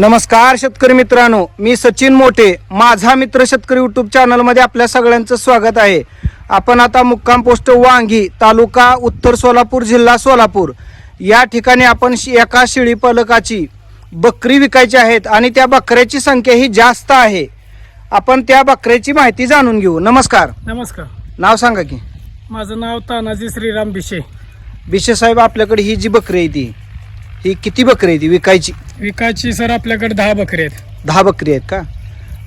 नमस्कार शेतकरी मित्रांनो मी सचिन मोठे माझा मित्र शेतकरी युट्यूब चॅनलमध्ये आपल्या सगळ्यांचं स्वागत आहे. आपण आता मुक्काम पोस्ट वांगी तालुका उत्तर सोलापूर जिल्हा सोलापूर. या ठिकाणी आपण एका शेळी पालकाची बकरी विकायची आहेत आणि त्या बकऱ्याची संख्या ही जास्त आहे. आपण त्या बकऱ्याची माहिती जाणून घेऊ. नमस्कार. नमस्कार. नाव सांगा की. माझं नाव तानाजी श्रीराम बिशे बिशे साहेब आपल्याकडे ही जी बकरी आहे ती. ही किती बकरी आहे ती विकायची? विकायची सर आपल्याकडे दहा बकरी आहेत. दहा बकरी आहेत का?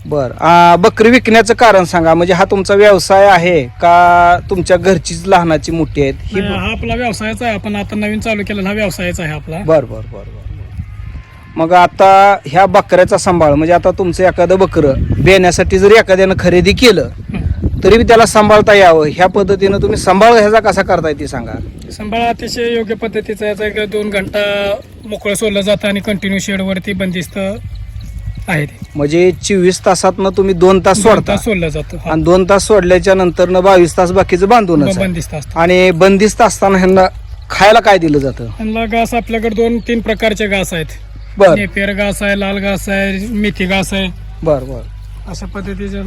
बर. आ, बकरी विकण्याचं कारण सांगा. म्हणजे हा तुमचा व्यवसाय आहे का तुमच्या घरचीच लहानाची मोठी आहेत? ही नाही, हा आपला व्यवसायाचा आहे. आपण आता नवीन चालू केलेला हा व्यवसायाचा आहे आपला. बर बर बर बर मग आता ह्या बकऱ्याचा सांभाळ. म्हणजे आता तुमचं एखादं बकरं बेण्यासाठी जर एखाद्यानं खरेदी केलं तरी बी त्याला सांभाळता यावं. ह्या पद्धतीनं तुम्ही सांभाळ ह्याचा कसा करताय ते सांगा. सांभाळ अतिशय योग्य पद्धतीचा याचा एक दोन घंटा मोकळं सोडलं जातं आणि कंटिन्यू शेडवरती बंदिस्त आहे ते. म्हणजे चोवीस तासातनं तुम्ही दोन तास दोन सोडता. तास सोडलं जातं. हा. आणि दोन तास सोडल्याच्या नंतर बावीस तास बाकीचं बांधूनच आहे. बंदिस्त असतं. आणि बंदिस्त असताना ह्यांना खायला काय दिलं जातं? त्यांना घास आपल्याकडे दोन तीन प्रकारचे घास आहेत. बर. नेपियर घास आहे लाल घास आहे मेथी घास आहे. बर बर. अशा पद्धतीच्या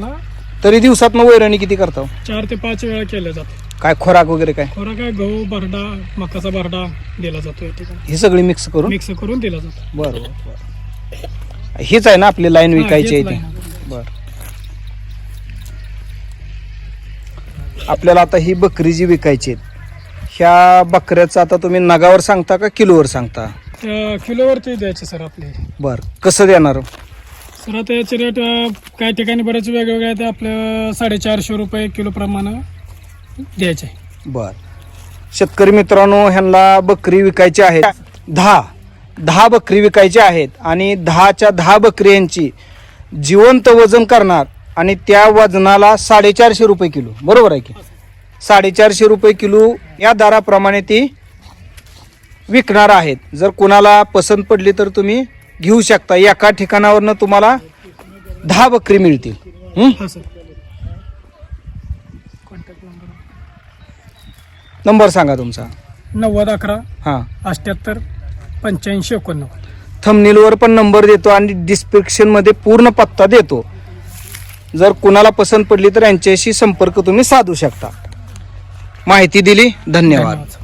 तरी दिवसात वैरणी किती करता चार ते पाच वेळा केलं जातं काय खोराक वगैरे काय? खोरा काय गहू भरडा मकाचा भरडा दिला जातो या ठिकाणी ही सगळी मिक्स करून? मिक्स करून दिला जातो. बर बर बर. हीच आहे ना आपली लाईन हा, विकायची हेच आहे line ती. बर. आपल्याला आता ही बकरी जी विकायची आहे ह्या बकऱ्याचं आता तुम्ही नगावर सांगता का किलोवर सांगता? किलोवरती द्यायचे सर आपले. बर कसं देणार? सर आता याचे रेट अं, काही ठिकाणी बरेच वेगवेगळे आहेत. आपल्या साडेचारशे रुपये किलो प्रमाणे द्यायचे. बर. शेतकरी मित्रांनो ह्यांना बकरी विकायची आहे दहा. दहा बकरी विकायची आहेत आणि दहाच्या दहा बकरी यांची जिवंत वजन करणार आणि त्या वजनाला साडेचारशे रुपये किलो. बरोबर आहे की? साडेचारशे रुपये किलो या दराप्रमाणे ती विकणार आहेत. जर कुणाला पसंत पडली तर तुम्ही घेऊ शकता. एका ठिकाणावरनं तुम्हाला दहा बकरी मिळतील. हं? नंबर नंबर सांगा तुमचा. नव्वद अकरा हां. अठ्ठ्याहत्तर पंच्याऐंशी एकोणनव्वद. थंबनेलवर पण नंबर देतो आणि डिस्क्रिप्शनमध्ये पूर्ण पत्ता देतो. जर कुणाला पसंत पडली तर यांच्याशी संपर्क तुम्ही साधू शकता. माहिती दिली. धन्यवाद. धन्यवाद